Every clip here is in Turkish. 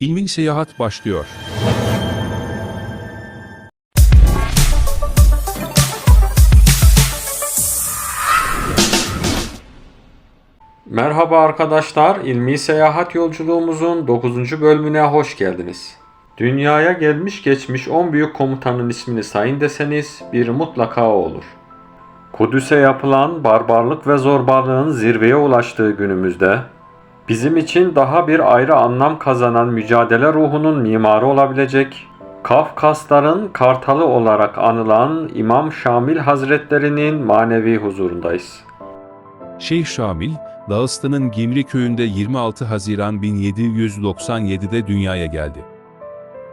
İlmi seyahat başlıyor. Merhaba arkadaşlar, İlmi Seyahat Yolculuğumuzun 9. bölümüne hoş geldiniz. Dünyaya gelmiş geçmiş 10 büyük komutanın ismini sayın deseniz bir mutlaka olur. Kudüs'e yapılan barbarlık ve zorbalığın zirveye ulaştığı günümüzde bizim için daha bir ayrı anlam kazanan mücadele ruhunun mimarı olabilecek Kafkasların kartalı olarak anılan İmam Şamil Hazretlerinin manevi huzurundayız. Şeyh Şamil, Dağıstan'ın Gimri köyünde 26 Haziran 1797'de dünyaya geldi.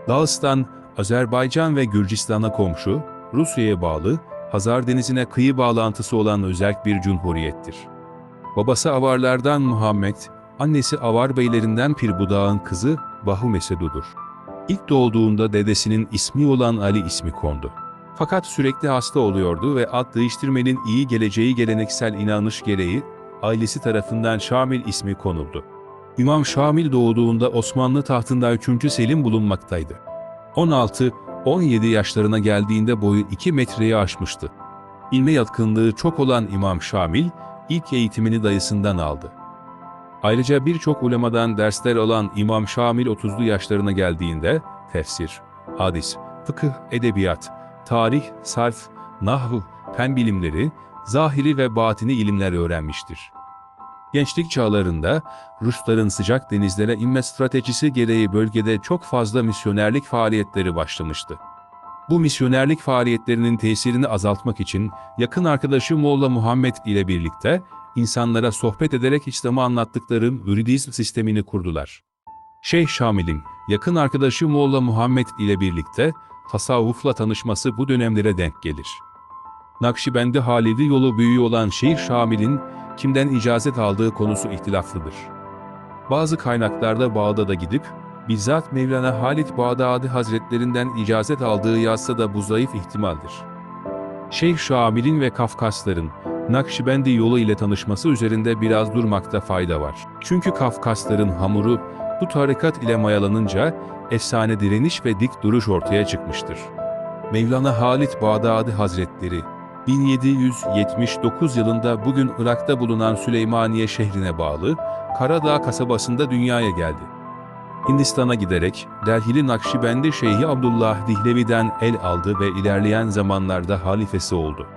Dağıstan, Azerbaycan ve Gürcistan'a komşu, Rusya'ya bağlı, Hazar Denizi'ne kıyı bağlantısı olan özel bir cumhuriyettir. Babası Avarlardan Muhammed, annesi Avar beylerinden Pirbudağ'ın kızı Bahu Mesedu'dur. İlk doğduğunda dedesinin ismi olan Ali ismi kondu. Fakat sürekli hasta oluyordu ve ad değiştirmenin iyi geleceği geleneksel inanış gereği ailesi tarafından Şamil ismi konuldu. İmam Şamil doğduğunda Osmanlı tahtında 3. Selim bulunmaktaydı. 16-17 yaşlarına geldiğinde boyu 2 metreyi aşmıştı. İlme yatkınlığı çok olan İmam Şamil, ilk eğitimini dayısından aldı. Ayrıca birçok ulemadan dersler alan İmam Şamil 30'lu yaşlarına geldiğinde tefsir, hadis, fıkıh, edebiyat, tarih, sarf, nahv, fen bilimleri, zahiri ve batini ilimler öğrenmiştir. Gençlik çağlarında Rusların sıcak denizlere inme stratejisi gereği bölgede çok fazla misyonerlik faaliyetleri başlamıştı. Bu misyonerlik faaliyetlerinin tesirini azaltmak için yakın arkadaşı Molla Muhammed ile birlikte insanlara sohbet ederek İslam'ı anlattıkları müridizm sistemini kurdular. Şeyh Şamil'in yakın arkadaşı Molla Muhammed ile birlikte tasavvufla tanışması bu dönemlere denk gelir. Nakşibendi Halidi yolu büyüğü olan Şeyh Şamil'in kimden icazet aldığı konusu ihtilaflıdır. Bazı kaynaklarda Bağdat'a gidip bizzat Mevlana Halid Bağdadi Hazretlerinden icazet aldığı yazsa da bu zayıf ihtimaldir. Şeyh Şamil'in ve Kafkasların Nakşibendi yolu ile tanışması üzerinde biraz durmakta fayda var. Çünkü Kafkasların hamuru bu tarikat ile mayalanınca efsane direniş ve dik duruş ortaya çıkmıştır. Mevlana Halit Bağdadi Hazretleri 1779 yılında bugün Irak'ta bulunan Süleymaniye şehrine bağlı Karadağ kasabasında dünyaya geldi. Hindistan'a giderek Delhili Nakşibendi Şeyhi Abdullah Dihlevi'den el aldı ve ilerleyen zamanlarda halifesi oldu.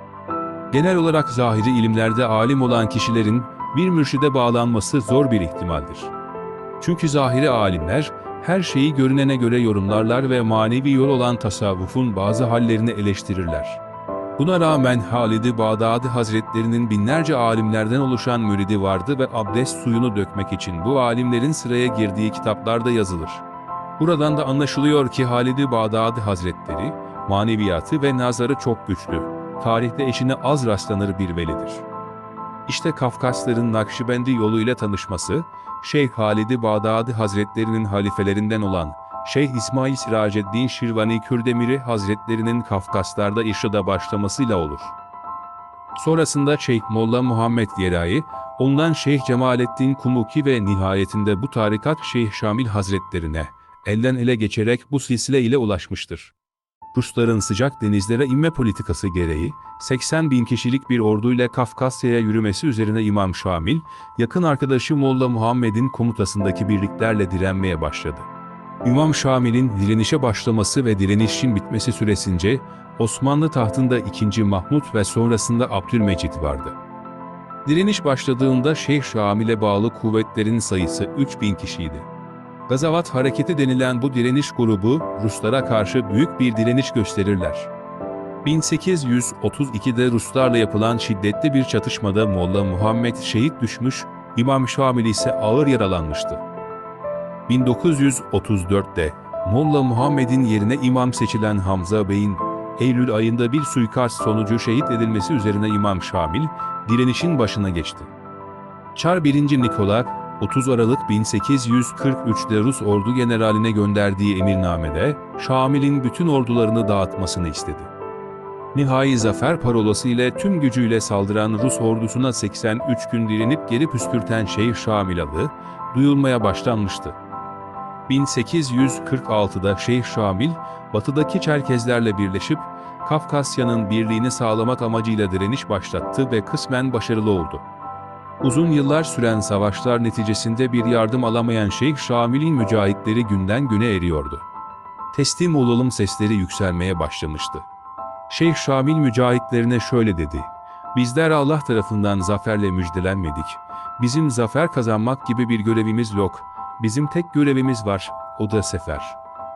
Genel olarak zahiri ilimlerde alim olan kişilerin bir mürşide bağlanması zor bir ihtimaldir. Çünkü zahiri alimler her şeyi görünene göre yorumlarlar ve manevi yol olan tasavvufun bazı hallerini eleştirirler. Buna rağmen Halid-i Bağdadi Hazretlerinin binlerce alimlerden oluşan müridi vardı ve abdest suyunu dökmek için bu alimlerin sıraya girdiği kitaplarda yazılır. Buradan da anlaşılıyor ki Halid-i Bağdadi Hazretleri, maneviyatı ve nazarı çok güçlü, tarihte eşine az rastlanır bir velidir. İşte Kafkasların Nakşibendi yoluyla tanışması, Şeyh Halid-i Bağdadi Hazretlerinin halifelerinden olan Şeyh İsmail Siraceddin Şirvani Kürdemiri Hazretlerinin Kafkaslar'da irşada başlamasıyla olur. Sonrasında Şeyh Molla Muhammed Yerai, ondan Şeyh Cemalettin Kumuki ve nihayetinde bu tarikat Şeyh Şamil Hazretlerine, elden ele geçerek bu silsile ile ulaşmıştır. Rusların sıcak denizlere inme politikası gereği 80 bin kişilik bir orduyla Kafkasya'ya yürümesi üzerine İmam Şamil, yakın arkadaşı Molla Muhammed'in komutasındaki birliklerle direnmeye başladı. İmam Şamil'in direnişe başlaması ve direnişin bitmesi süresince Osmanlı tahtında 2. Mahmut ve sonrasında Abdülmecit vardı. Direniş başladığında Şeyh Şamil'e bağlı kuvvetlerin sayısı 3000 kişiydi. Gazavat Hareketi denilen bu direniş grubu Ruslara karşı büyük bir direniş gösterirler. 1832'de Ruslarla yapılan şiddetli bir çatışmada Molla Muhammed şehit düşmüş, İmam Şamil ise ağır yaralanmıştı. 1934'te Molla Muhammed'in yerine imam seçilen Hamza Bey'in Eylül ayında bir suikast sonucu şehit edilmesi üzerine İmam Şamil direnişin başına geçti. Çar 1. Nikola 30 Aralık 1843'te Rus ordu generaline gönderdiği emirnamede Şamil'in bütün ordularını dağıtmasını istedi. Nihai zafer parolası ile tüm gücüyle saldıran Rus ordusuna 83 gün direnip geri püskürten Şeyh Şamil adı duyulmaya başlanmıştı. 1846'da Şeyh Şamil, batıdaki Çerkezlerle birleşip Kafkasya'nın birliğini sağlamak amacıyla direniş başlattı ve kısmen başarılı oldu. Uzun yıllar süren savaşlar neticesinde bir yardım alamayan Şeyh Şamil'in mücahitleri günden güne eriyordu. Teslim olalım sesleri yükselmeye başlamıştı. Şeyh Şamil mücahitlerine şöyle dedi. Bizler Allah tarafından zaferle müjdelenmedik. Bizim zafer kazanmak gibi bir görevimiz yok. Bizim tek görevimiz var, o da sefer.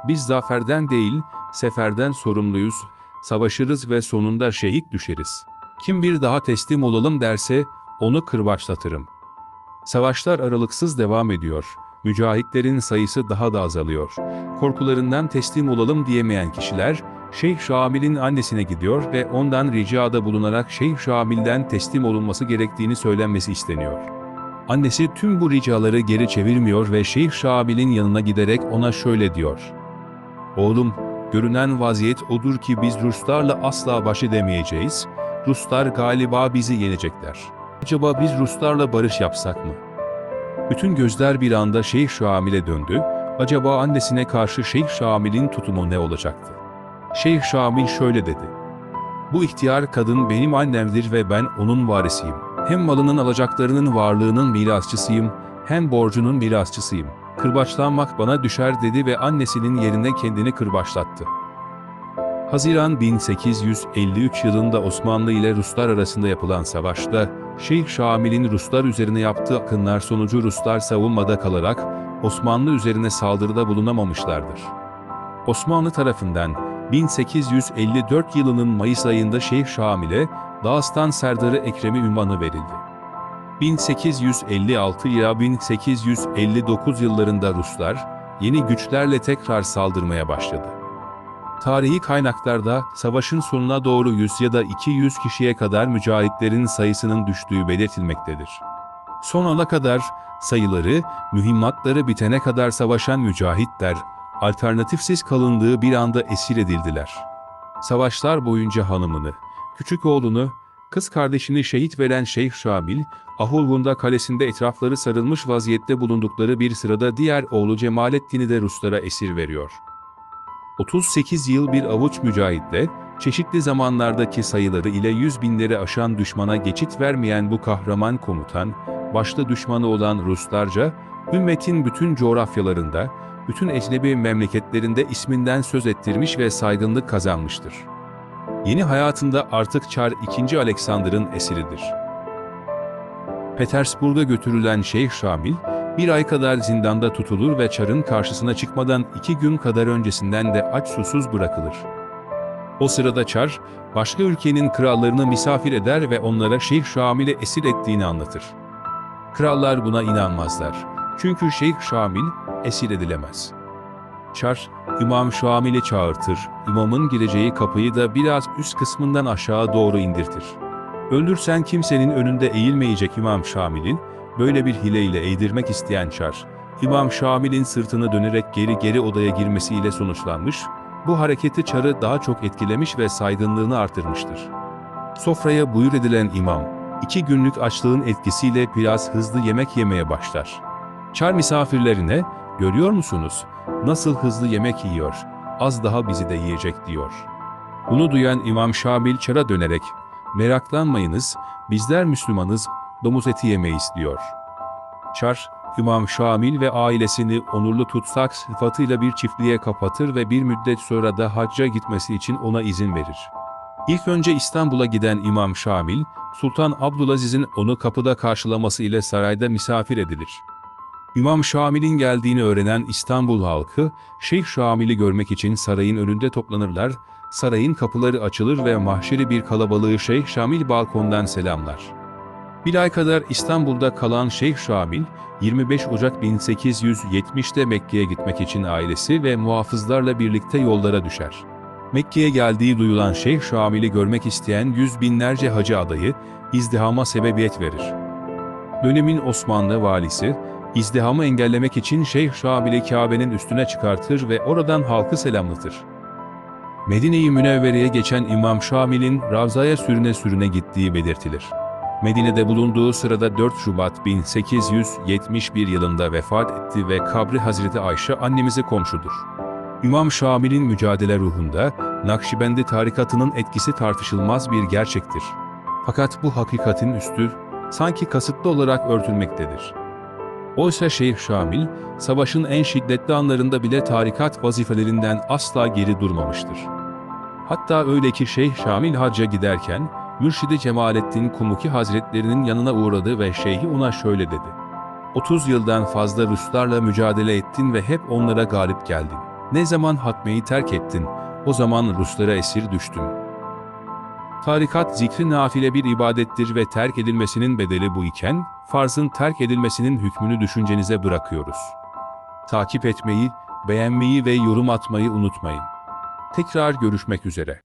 Biz zaferden değil, seferden sorumluyuz. Savaşırız ve sonunda şehit düşeriz. Kim bir daha teslim olalım derse, onu kırbaçlatırım. Savaşlar aralıksız devam ediyor. Mücahitlerin sayısı daha da azalıyor. Korkularından teslim olalım diyemeyen kişiler, Şeyh Şamil'in annesine gidiyor ve ondan ricada bulunarak Şeyh Şamil'den teslim olunması gerektiğini söylenmesi isteniyor. Annesi tüm bu ricaları geri çevirmiyor ve Şeyh Şamil'in yanına giderek ona şöyle diyor. Oğlum, görünen vaziyet odur ki biz Ruslarla asla baş edemeyeceğiz. Ruslar galiba bizi yenecekler. Acaba biz Ruslarla barış yapsak mı? Bütün gözler bir anda Şeyh Şamil'e döndü. Acaba annesine karşı Şeyh Şamil'in tutumu ne olacaktı? Şeyh Şamil şöyle dedi. Bu ihtiyar kadın benim annemdir ve ben onun varisiyim. Hem malının alacaklarının varlığının mirasçısıyım, hem borcunun mirasçısıyım. Kırbaçlanmak bana düşer dedi ve annesinin yerine kendini kırbaçlattı. Haziran 1853 yılında Osmanlı ile Ruslar arasında yapılan savaşta, Şeyh Şamil'in Ruslar üzerine yaptığı akınlar sonucu Ruslar savunmada kalarak Osmanlı üzerine saldırıda bulunamamışlardır. Osmanlı tarafından 1854 yılının Mayıs ayında Şeyh Şamil'e Dağıstan Serdarı Ekrem'i ünvanı verildi. 1856 ila 1859 yıllarında Ruslar, yeni güçlerle tekrar saldırmaya başladı. Tarihi kaynaklarda savaşın sonuna doğru 100 ya da 200 kişiye kadar mücahitlerin sayısının düştüğü belirtilmektedir. Son ana kadar sayıları, mühimmatları bitene kadar savaşan mücahitler, alternatifsiz kalındığı bir anda esir edildiler. Savaşlar boyunca hanımını, küçük oğlunu, kız kardeşini şehit veren Şeyh Şamil, Ahulgunda kalesinde etrafları sarılmış vaziyette bulundukları bir sırada diğer oğlu Cemalettin'i de Ruslara esir veriyor. 38 yıl bir avuç mücahitle, çeşitli zamanlardaki sayıları ile yüz binleri aşan düşmana geçit vermeyen bu kahraman komutan, başta düşmanı olan Ruslarca, ümmetin bütün coğrafyalarında, bütün ecnebi memleketlerinde isminden söz ettirmiş ve saygınlık kazanmıştır. Yeni hayatında artık Çar II. Alexander'ın esiridir. Petersburg'a götürülen Şeyh Şamil, bir ay kadar zindanda tutulur ve Çar'ın karşısına çıkmadan iki gün kadar öncesinden de aç susuz bırakılır. O sırada Çar, başka ülkenin krallarını misafir eder ve onlara Şeyh Şamil'i esir ettiğini anlatır. Krallar buna inanmazlar. Çünkü Şeyh Şamil esir edilemez. Çar, İmam Şamil'i çağırtır, imamın gireceği kapıyı da biraz üst kısmından aşağı doğru indirtir. Öldürsen kimsenin önünde eğilmeyecek İmam Şamil'in, böyle bir hileyle eğdirmek isteyen Çar, İmam Şamil'in sırtını dönerek geri geri odaya girmesiyle sonuçlanmış, bu hareketi Çar'ı daha çok etkilemiş ve saygınlığını artırmıştır. Sofraya buyur edilen imam, iki günlük açlığın etkisiyle biraz hızlı yemek yemeye başlar. Çar misafirlerine, görüyor musunuz, nasıl hızlı yemek yiyor, az daha bizi de yiyecek diyor. Bunu duyan İmam Şamil Çar'a dönerek, meraklanmayınız, bizler Müslümanız, domuz eti yemeyiz diyor. Çar, İmam Şamil ve ailesini onurlu tutsak sıfatıyla bir çiftliğe kapatır ve bir müddet sonra da hacca gitmesi için ona izin verir. İlk önce İstanbul'a giden İmam Şamil, Sultan Abdülaziz'in onu kapıda karşılaması ile sarayda misafir edilir. İmam Şamil'in geldiğini öğrenen İstanbul halkı, Şeyh Şamil'i görmek için sarayın önünde toplanırlar, sarayın kapıları açılır ve mahşeri bir kalabalığı Şeyh Şamil balkondan selamlar. Bir ay kadar İstanbul'da kalan Şeyh Şamil, 25 Ocak 1870'te Mekke'ye gitmek için ailesi ve muhafızlarla birlikte yollara düşer. Mekke'ye geldiği duyulan Şeyh Şamil'i görmek isteyen yüz binlerce hacı adayı, izdihama sebebiyet verir. Dönemin Osmanlı valisi, izdihamı engellemek için Şeyh Şamil'i Kabe'nin üstüne çıkartır ve oradan halkı selamlatır. Medine-i Münevvere'ye geçen İmam Şamil'in Ravza'ya sürüne sürüne gittiği belirtilir. Medine'de bulunduğu sırada 4 Şubat 1871 yılında vefat etti ve kabri Hazreti Ayşe annemize komşudur. İmam Şamil'in mücadele ruhunda Nakşibendi tarikatının etkisi tartışılmaz bir gerçektir. Fakat bu hakikatin üstü sanki kasıtlı olarak örtülmektedir. Oysa Şeyh Şamil, savaşın en şiddetli anlarında bile tarikat vazifelerinden asla geri durmamıştır. Hatta öyle ki Şeyh Şamil hacca giderken, Mürşidi Cemalettin Kumuki Hazretlerinin yanına uğradı ve şeyhi ona şöyle dedi. 30 yıldan fazla Ruslarla mücadele ettin ve hep onlara galip geldin. Ne zaman hatmeyi terk ettin, o zaman Ruslara esir düştün. Tarikat zikri nafile bir ibadettir ve terk edilmesinin bedeli bu iken, farzın terk edilmesinin hükmünü düşüncenize bırakıyoruz. Takip etmeyi, beğenmeyi ve yorum atmayı unutmayın. Tekrar görüşmek üzere.